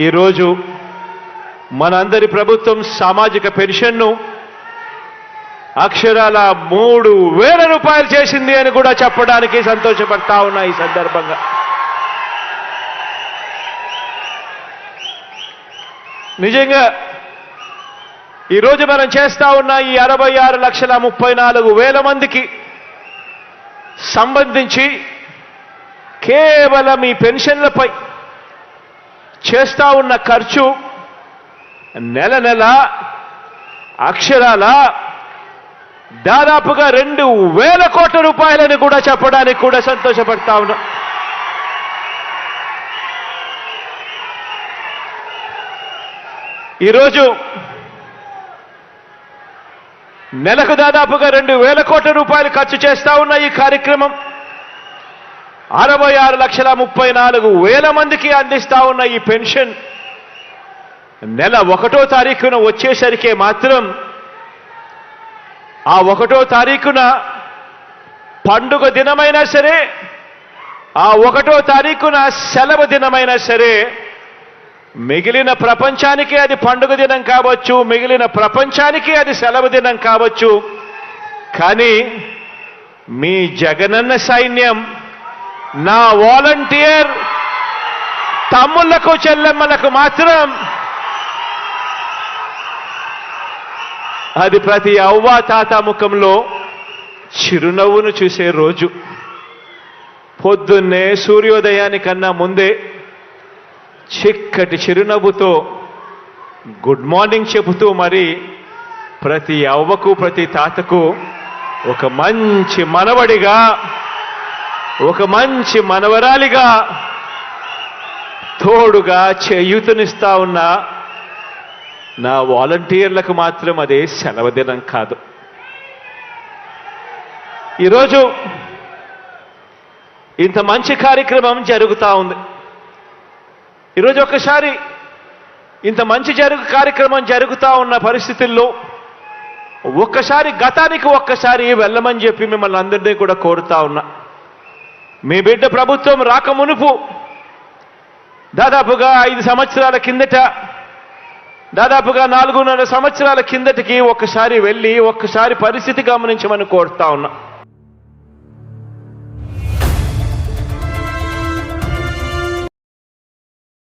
ఈరోజు మనందరి ప్రభుత్వం సామాజిక పెన్షన్ను అక్షరాల మూడు వేల రూపాయలు చేసింది అని కూడా చెప్పడానికి సంతోషపడతా ఉన్నా ఈ సందర్భంగా. నిజంగా ఈరోజు మనం చేస్తా ఉన్న ఈ అరవై ఆరు లక్షల ముప్పై నాలుగు వేల మందికి సంబంధించి కేవలం ఈ పెన్షన్లపై చేస్తా ఉన్న ఖర్చు నెల నెల అక్షరాల దాదాపుగా రెండు వేల కోట్ల రూపాయలని కూడా చెప్పడానికి కూడా సంతోషపడతా ఉన్నా. ఈరోజు నెలకు దాదాపుగా రెండు వేల కోట్ల రూపాయలు ఖర్చు చేస్తా ఉన్న ఈ కార్యక్రమం. అరవై ఆరు లక్షల ముప్పై నాలుగు వేల మందికి అందిస్తా ఉన్న ఈ పెన్షన్ నెల ఒకటో తారీఖున వచ్చేసరికే మాత్రం ఆ ఒకటో తారీఖున పండుగ దినమైనా సరే ఆ ఒకటో తారీఖున సెలవు దినమైనా సరే మిగిలిన ప్రపంచానికి అది పండుగ దినం కావచ్చు మిగిలిన ప్రపంచానికి అది సెలవు దినం కావచ్చు కానీ మీ జగనన్న సైన్యం నా వాలంటీర్ తమ్ముళ్ళకు చెల్లెమ్మలకు మాత్రం అది ప్రతి అవ్వ తాత ముఖంలో చిరునవ్వును చూసే రోజు. పొద్దున్నే సూర్యోదయానికన్నా ముందే చిక్కటి చిరునవ్వుతో గుడ్ మార్నింగ్ చెబుతూ మరి ప్రతి అవ్వకు ప్రతి తాతకు ఒక మంచి మనవడిగా ఒక మంచి మనవరాలిగా తోడుగా చేయూతనిస్తా ఉన్న నా వాలంటీర్లకు మాత్రం అదే సెలవుదినం కాదు. ఈరోజు ఇంత మంచి కార్యక్రమం జరుగుతూ ఉంది. ఈరోజు ఒకసారి ఇంత మంచి జరుగు కార్యక్రమం జరుగుతూ ఉన్న పరిస్థితుల్లో ఒక్కసారి గతానికి ఒక్కసారి వెళ్ళమని చెప్పి మిమ్మల్ని అందరినీ కూడా కోరుతా ఉన్నా. మీ బిడ్డ ప్రభుత్వం రాక మునుపు దాదాపుగా ఐదు సంవత్సరాల కిందట దాదాపుగా నాలుగున్నర సంవత్సరాల కిందటికి ఒక్కసారి వెళ్ళి ఒక్కసారి పరిస్థితి గమనించమని కోరుతా ఉన్నా.